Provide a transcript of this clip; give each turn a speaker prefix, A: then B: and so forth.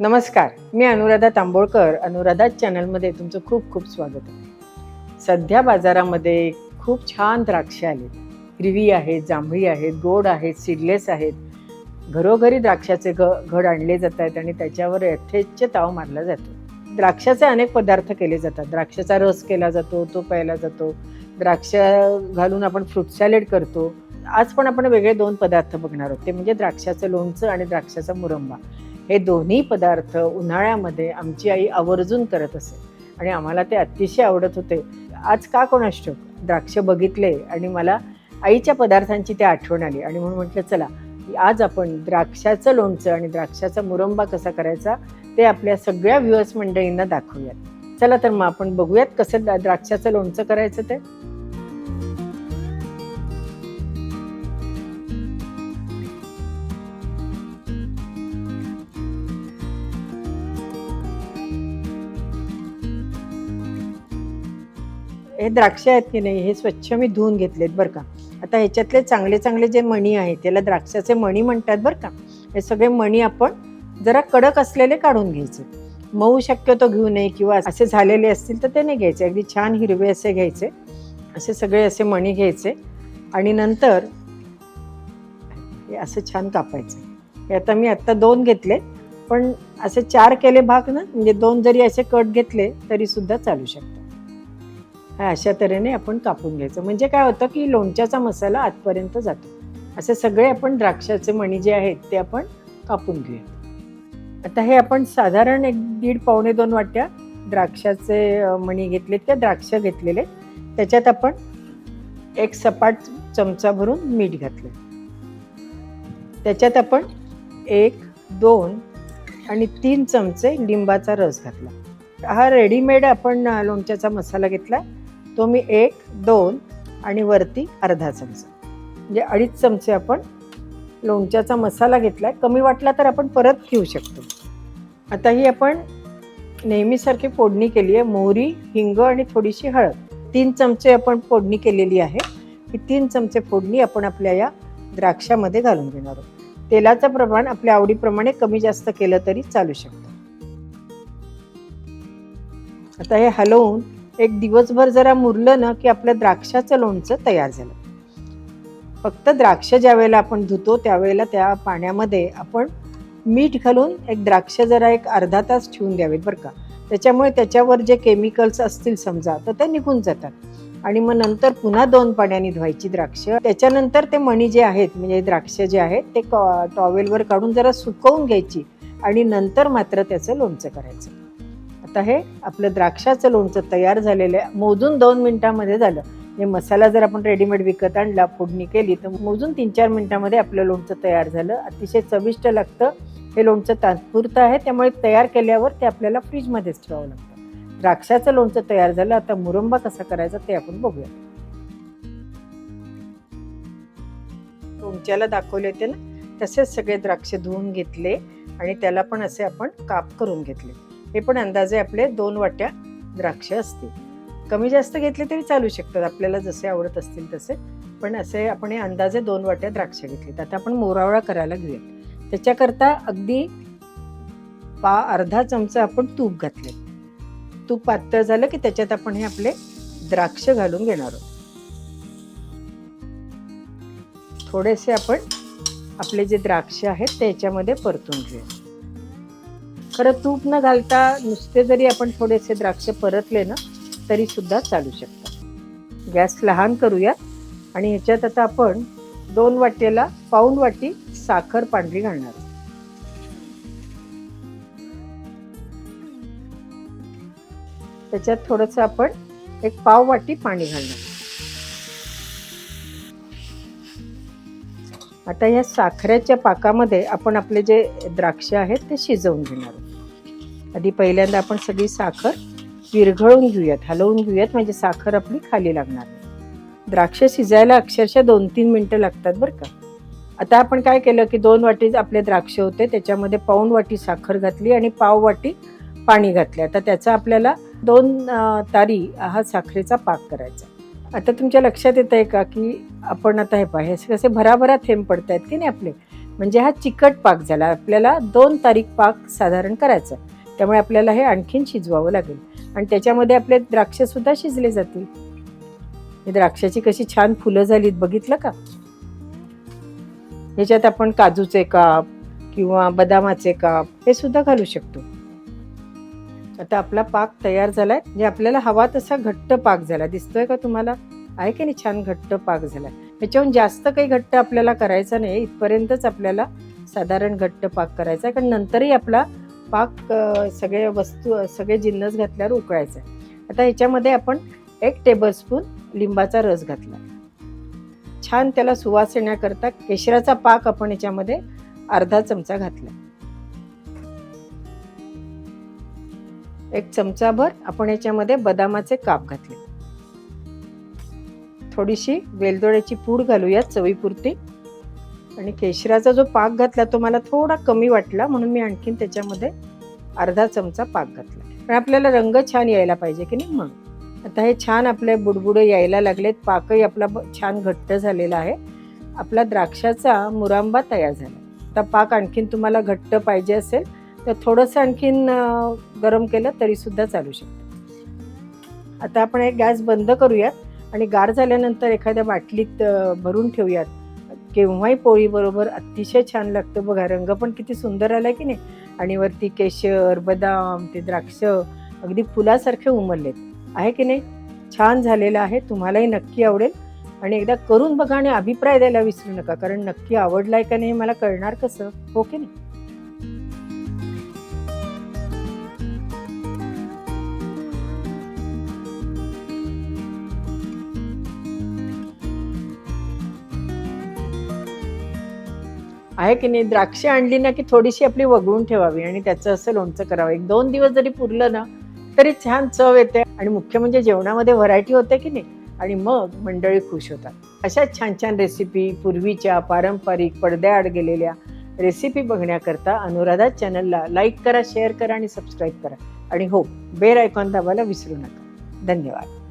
A: नमस्कार मी अनुराधा तांबोळकर. अनुराधा चॅनलमध्ये तुमचं खूप खूप स्वागत आहे. सध्या बाजारामध्ये खूप छान द्राक्षे आलेत. हिरवी आहेत जांभळी आहेत गोड आहेत सीडलेस आहेत. घरोघरी द्राक्षाचे घ घड आणले जात आहेत आणि त्याच्यावर यथेच्छ ताव मारला जातो. द्राक्षाचे अनेक पदार्थ केले जातात. द्राक्षाचा रस केला जातो तो प्यायला जातो. द्राक्ष घालून आपण फ्रूट सॅलेड करतो. आज पण आपण वेगळे दोन पदार्थ बघणार आहोत. ते म्हणजे द्राक्षाचं लोणचं आणि द्राक्षाचा मुरंबा. हे दोन्ही पदार्थ उन्हाळ्यामध्ये आमची आई आवर्जून करत असे. आणि आम्हाला ते अतिशय आवडत होते. आज का कोणास ठाऊक? द्राक्ष बघितले आणि मला आईच्या पदार्थांची ते आठवण आली. आणि म्हणून म्हटलं चला आज आपण द्राक्षाचं लोणचं आणि द्राक्षाचा मुरंबा कसा करायचा ते आपल्या सगळ्या व्ह्युअर्स मंडळींना दाखवूयात. चला तर मग आपण बघूयात कसं द्राक्षाचं लोणचं करायचं ते. हे द्राक्ष आहेत की नाही हे स्वच्छ मी धुवून घेतलेत बरं का. आता ह्याच्यातले चांगले चांगले जे मणी आहेत त्याला द्राक्षाचे मणी म्हणतात बरं का. हे सगळे मणी आपण जरा कडक असलेले काढून घ्यायचे. मऊ शक्यतो घेऊ नये किंवा असे झालेले असतील तर ते नाही घ्यायचे. अगदी छान हिरवे असे घ्यायचे. असे सगळे असे मणी घ्यायचे. आणि नंतर हे असं छान कापायचं. हे आता मी आत्ता दोन घेतले. पण असे चार केले भाग ना म्हणजे दोन जरी असे कट घेतले तरी सुद्धा चालू शकतात अशा तऱ्हेने आपण कापून घ्यायचं. म्हणजे काय होतं की लोणच्याचा मसाला आतपर्यंत जातो. असे सगळे आपण द्राक्षाचे मणी जे आहेत ते आपण कापून घेऊया आता हे आपण साधारण एक दीड पावणे दोन वाट्या द्राक्षाचे मणी घेतलेत त्या द्राक्ष घेतलेले. त्याच्यात आपण एक सपाट चमचा भरून मीठ घातले त्याच्यात आपण एक दोन आणि तीन चमचे लिंबाचा रस घातला. हा रेडीमेड आपण लोणच्याचा मसाला घेतला. तो मी एक दोन आणि वरती अर्धा चमचा. म्हणजे अडीच चमचे आपण लोणच्याचा मसाला घेतला कमी वाटला तर आपण परत घेऊ शकतो. आता ही आपण नेहमीसारखी फोडणी केली आहे. मोहरी हिंग आणि थोडीशी हळद. तीन चमचे आपण फोडणी केलेली आहे. ही तीन चमचे फोडणी आपण आपल्या या द्राक्षामध्ये घालून घेणार आहोत. तेलाचं प्रमाण आपल्या आवडीप्रमाणे कमी जास्त केलं तरी चालू शकतं. आता हे हलवून एक दिवसभर जरा मुरलं ना की आपलं द्राक्षाचं लोणचं तयार झालं. फक्त द्राक्ष ज्या वेळेला आपण धुतो त्यावेळेला त्या पाण्यामध्ये आपण मीठ घालून एक द्राक्ष जरा एक अर्धा तास ठेवून द्यावेत बरं का. त्याच्यामुळे त्याच्यावर जे केमिकल्स असतील समजा तर ते निघून जातात. आणि मग नंतर पुन्हा दोन पाण्याने धुवायची द्राक्ष. त्याच्यानंतर ते मणी जे आहेत म्हणजे द्राक्ष जे आहेत ते टॉवेलवर काढून जरा सुकवून घ्यायची. आणि नंतर मात्र त्याचं लोणचं करायचं. आता हे आपलं द्राक्षाचं लोणचं तयार झालेलं आहे. मोजून दोन मिनिटामध्ये झालं. हे मसाला जर आपण रेडीमेड विकत आणला फोडणी केली तर मोजून तीन चार मिनिटामध्ये आपलं लोणचं तयार झालं. अतिशय चविष्ट लागतं. हे लोणचं तात्पुरतं आहे. त्यामुळे तयार केल्यावर ते आपल्याला फ्रीजमध्येच ठेवावं लागतं. द्राक्षाचं लोणचं तयार झालं. आता मुरंबा कसा करायचा ते आपण बघूया. लोणच्याला दाखवले होते ना? तसेच सगळे द्राक्ष धुवून घेतले आणि त्याला पण असे आपण काप करून घेतले. हे पण अंदाजे आपले दोन वाट्या द्राक्ष असतील. कमी जास्त घेतले तरी चालू शकतात आपल्याला जसे आवडत असतील तसे. पण असे आपण हे अंदाजे दोन वाट्या द्राक्ष घेतलीत. आता आपण मोरावळा करायला घेऊयात. त्याच्याकरता अगदी पा अर्धा चमचा आपण तूप घातले तूप पातळ झालं की त्याच्यात आपण हे आपले द्राक्ष घालून घेणार आहोत. थोडेसे आपण आपले जे द्राक्ष आहेत त्याच्यामध्ये परतून घेऊया खरं तूप न घालता नुसते जरी आपण थोडेसे द्राक्ष परतले ना तरी सुद्धा चालू शकतात गॅस लहान करूया आणि ह्याच्यात आता आपण दोन वाटेला पाऊण वाटी साखर पांढरी घालणार त्याच्यात थोडस आपण एक पाव वाटी पाणी घालणार आता या साखरेच्या पाकामध्ये आपण आपले जे द्राक्ष आहेत ते शिजवून घेणार आहोत. आधी पहिल्यांदा आपण सगळी साखर विरघळून घेऊयात हलवून घेऊयात म्हणजे साखर आपली खाली लागणार नाही. द्राक्ष शिजायला अक्षरशः दोन तीन मिनटं लागतात बरं का. आता आपण काय केलं की दोन वाटी आपले द्राक्ष होते त्याच्यामध्ये पाऊण वाटी साखर घातली आणि पाव वाटी पाणी घातले. आता त्याचा आपल्याला दोन तारी हा साखरेचा पाक करायचा आता तुमच्या लक्षात येत आहे का की आपण आता हे पाहे कसे भराभरा थेंब पडत आहेत की नाही आपले? म्हणजे हा चिकट पाक झाला. आपल्याला दोन तारीख पाक साधारण करायचा त्यामुळे आपल्याला हे आणखीन शिजवावं लागेल. आणि त्याच्यामध्ये आपले द्राक्ष सुद्धा शिजले जातील. हे द्राक्षाची कशी छान फुलं झालीत बघितलं का? ह्याच्यात आपण काजूचे काप किंवा बदामाचे काप हे सुद्धा घालू शकतो. आता आपला पाक तयार झालाय. म्हणजे आपल्याला हवा तसा घट्ट पाक झाला. दिसतोय का तुम्हाला? आहे की नाही छान घट्ट पाक झाला. ह्याच्याहून जास्त काही घट्ट आपल्याला करायचा नाही. इथपर्यंतच आपल्याला साधारण घट्ट पाक करायचा आहे. कारण नंतरही आपला पाक सगळे वस्तू सगळे जिन्नस घातल्यावर उकळायचा आहे. आता ह्याच्यामध्ये आपण एक टेबलस्पून लिंबाचा रस घातला. छान त्याला सुवास येण्याकरता केशराचा पाक आपण याच्यामध्ये अर्धा चमचा घातला. एक चमचाभर आपण याच्यामध्ये बदामाचे काप घातले. थोडीशी वेलदोड्याची पूड घालूयात चवीपुरती. आणि केशराचा जो पाक घातला तो मला थोडा कमी वाटला म्हणून मी आणखीन त्याच्यामध्ये अर्धा चमचा पाक घातला. पण आपल्याला रंग छान यायला पाहिजे की नाही म्हणून आता हे छान आपले बुडबुडे यायला लागलेत पाकही आपला छान घट्ट झालेला आहे. आपला द्राक्षाचा मुरांबा तयार झाला. आता पाक आणखीन तुम्हाला घट्ट पाहिजे असेल तर थोडंसं आणखीन गरम केलं तरीसुद्धा चालू शकतं. आता आपण एक गॅस बंद करूयात आणि गार झाल्यानंतर एखाद्या बाटलीत भरून ठेवूयात. केव्हाही पोळीबरोबर अतिशय छान लागतं बघा. रंग पण किती सुंदर आला की नाही? आणि वरती केशर बदाम ते द्राक्ष अगदी फुलासारखे उमरलेत आहे की नाही? छान झालेलं आहे. तुम्हालाही नक्की आवडेल. आणि एकदा करून बघा आणि अभिप्राय द्यायला विसरू नका. कारण नक्की आवडलाय का नाही हे मला कळणार कसं? हो की नाही? आहे की नाही द्राक्ष आणली ना की थोडीशी आपली वगळून ठेवावी आणि त्याचं असं लोणचं करावं. एक दोन दिवस जरी पुरलं ना तरी छान चव येते आणि मुख्य म्हणजे जेवणामध्ये व्हरायटी होते की नाही आणि मग मंडळी खुश होतात. अशाच छान छान रेसिपी पूर्वीच्या पारंपरिक पडद्याआड गेलेल्या रेसिपी बघण्याकरता अनुराधा चॅनलला लाईक करा शेअर करा आणि सबस्क्राईब करा. आणि हो बेल आयकॉन दाबायला विसरू नका. धन्यवाद.